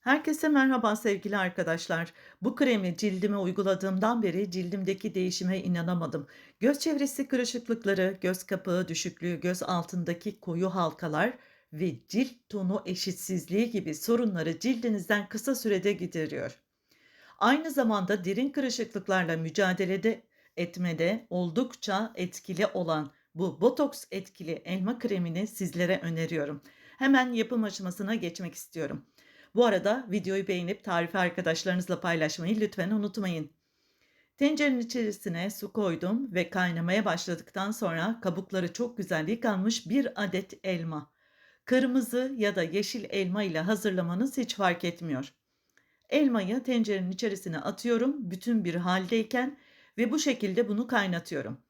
Herkese merhaba sevgili arkadaşlar. Bu kremi cildime uyguladığımdan beri cildimdeki değişime inanamadım. Göz çevresi kırışıklıkları, göz kapağı düşüklüğü, göz altındaki koyu halkalar ve cilt tonu eşitsizliği gibi sorunları cildinizden kısa sürede gideriyor. Aynı zamanda derin kırışıklıklarla mücadelede etmede oldukça etkili olan bu botoks etkili elma kremini sizlere öneriyorum. Hemen yapım aşamasına geçmek istiyorum. Bu arada videoyu beğenip tarifi arkadaşlarınızla paylaşmayı lütfen unutmayın. Tencerenin içerisine su koydum ve kaynamaya başladıktan sonra kabukları çok güzel yıkanmış bir adet elma. Kırmızı ya da yeşil elma ile hazırlamanız hiç fark etmiyor. Elmayı tencerenin içerisine atıyorum bütün bir haldeyken ve bu şekilde bunu kaynatıyorum.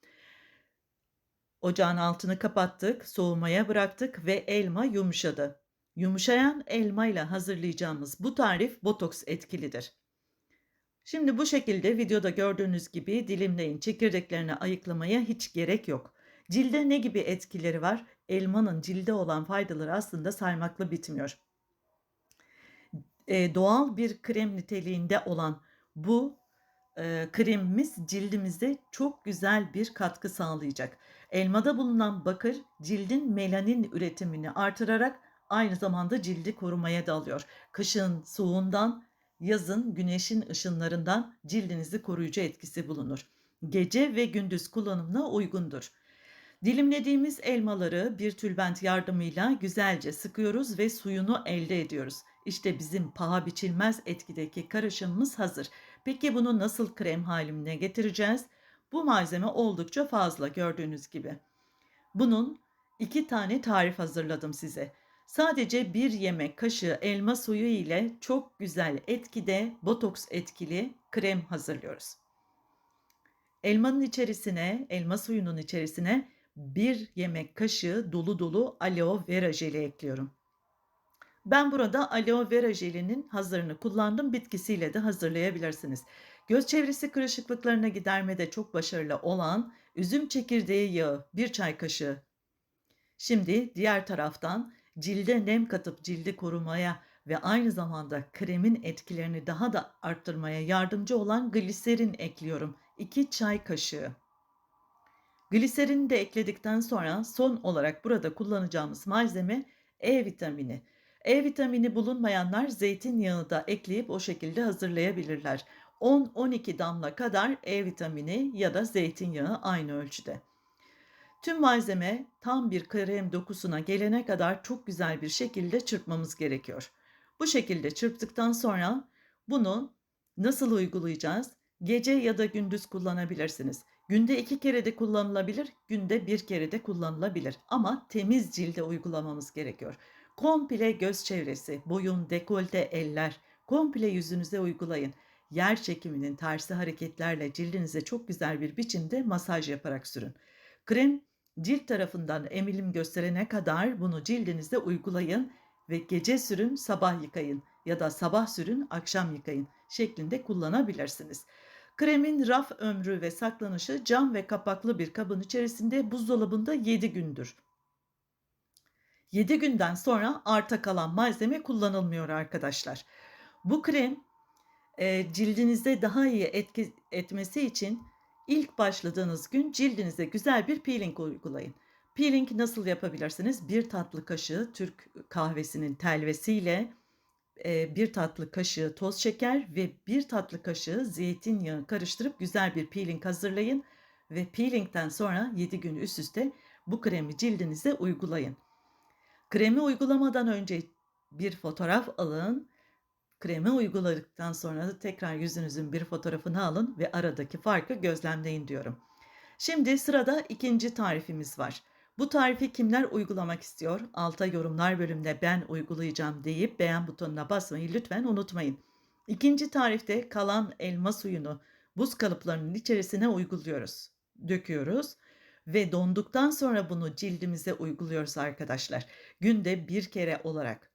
Ocağın altını kapattık, soğumaya bıraktık ve elma yumuşadı. Yumuşayan elma ile hazırlayacağımız bu tarif botoks etkilidir. Şimdi bu şekilde videoda gördüğünüz gibi dilimleyin. Çekirdeklerini ayıklamaya hiç gerek yok. Cilde ne gibi etkileri var? Elmanın cilde olan faydaları aslında saymakla bitmiyor. Eee, doğal bir krem niteliğinde olan bu, eee, kremimiz cildimize çok güzel bir katkı sağlayacak. Elmada bulunan bakır cildin melanin üretimini artırarak aynı zamanda cildi korumaya da alıyor. Kışın soğuğundan, yazın güneşin ışınlarından cildinizi koruyucu etkisi bulunur. Gece ve gündüz kullanımına uygundur. Dilimlediğimiz elmaları bir tülbent yardımıyla güzelce sıkıyoruz ve suyunu elde ediyoruz. İşte bizim paha biçilmez etkideki karışımımız hazır. Peki bunu nasıl krem haline getireceğiz? Bu malzeme oldukça fazla gördüğünüz gibi. Bunun iki tane tarif hazırladım size. Sadece bir yemek kaşığı elma suyu ile çok güzel etkide botoks etkili krem hazırlıyoruz. Elmanın içerisine, elma suyunun içerisine bir yemek kaşığı dolu dolu aloe vera jeli ekliyorum. Ben burada aloe vera jelinin hazırını kullandım. Bitkisiyle de hazırlayabilirsiniz. Göz çevresi kırışıklıklarını gidermede çok başarılı olan üzüm çekirdeği yağı bir çay kaşığı. Şimdi diğer taraftan cilde nem katıp cildi korumaya ve aynı zamanda kremin etkilerini daha da arttırmaya yardımcı olan gliserin ekliyorum. 2 çay kaşığı. Gliserini de ekledikten sonra son olarak burada kullanacağımız malzeme E vitamini. E vitamini bulunmayanlar zeytinyağı da ekleyip o şekilde hazırlayabilirler. 10-12 damla kadar E vitamini ya da zeytinyağı aynı ölçüde. Tüm malzeme tam bir krem dokusuna gelene kadar çok güzel bir şekilde çırpmamız gerekiyor. Bu şekilde çırptıktan sonra bunu nasıl uygulayacağız? Gece ya da gündüz kullanabilirsiniz. Günde iki kere de kullanılabilir, günde bir kere de kullanılabilir. Ama temiz cilde uygulamamız gerekiyor. Komple göz çevresi, boyun, dekolte, eller, komple yüzünüze uygulayın. Yer çekiminin tersi hareketlerle cildinize çok güzel bir biçimde masaj yaparak sürün. Krem cilt tarafından emilim gösterene kadar bunu cildinize uygulayın ve gece sürün, sabah yıkayın ya da sabah sürün, akşam yıkayın şeklinde kullanabilirsiniz. Kremin raf ömrü ve saklanışı cam ve kapaklı bir kabın içerisinde buzdolabında 7 gündür. 7 günden sonra arta kalan malzeme kullanılmıyor arkadaşlar. Bu krem e, cildinizde daha iyi etki etmesi için ilk başladığınız gün cildinize güzel bir peeling uygulayın. Peeling nasıl yapabilirsiniz? Bir tatlı kaşığı Türk kahvesinin telvesiyle e, bir tatlı kaşığı toz şeker ve bir tatlı kaşığı zeytinyağı karıştırıp güzel bir peeling hazırlayın ve peelingden sonra 7 gün üst üste bu kremi cildinize uygulayın. Kremi uygulamadan önce bir fotoğraf alın. Kremi uyguladıktan sonra da tekrar yüzünüzün bir fotoğrafını alın ve aradaki farkı gözlemleyin diyorum. Şimdi sırada ikinci tarifimiz var. Bu tarifi kimler uygulamak istiyor? Alta yorumlar bölümünde ben uygulayacağım deyip beğen butonuna basmayı lütfen unutmayın. İkinci tarifte kalan elma suyunu buz kalıplarının içerisine uyguluyoruz. Döküyoruz ve donduktan sonra bunu cildimize uyguluyoruz arkadaşlar. Günde bir kere olarak.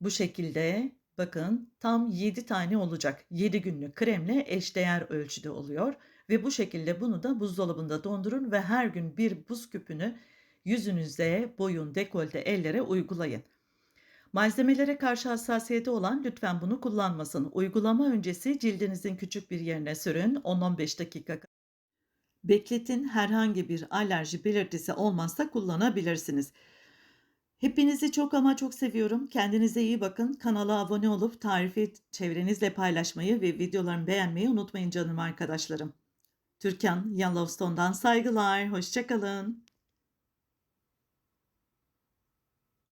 Bu şekilde bakın tam 7 tane olacak. 7 günlük kremle eşdeğer ölçüde oluyor. Ve bu şekilde bunu da buzdolabında dondurun ve her gün bir buz küpünü yüzünüze, boyun, dekolte, ellere uygulayın. Malzemelere karşı hassasiyeti olan lütfen bunu kullanmasın. Uygulama öncesi cildinizin küçük bir yerine sürün. 10-15 dakika bekletin. Herhangi bir alerji belirtisi olmazsa kullanabilirsiniz. Hepinizi çok ama çok seviyorum. Kendinize iyi bakın. Kanala abone olup tarifi çevrenizle paylaşmayı ve videolarımı beğenmeyi unutmayın canım arkadaşlarım. Türkan Yellowstone'dan saygılar. Hoşça kalın.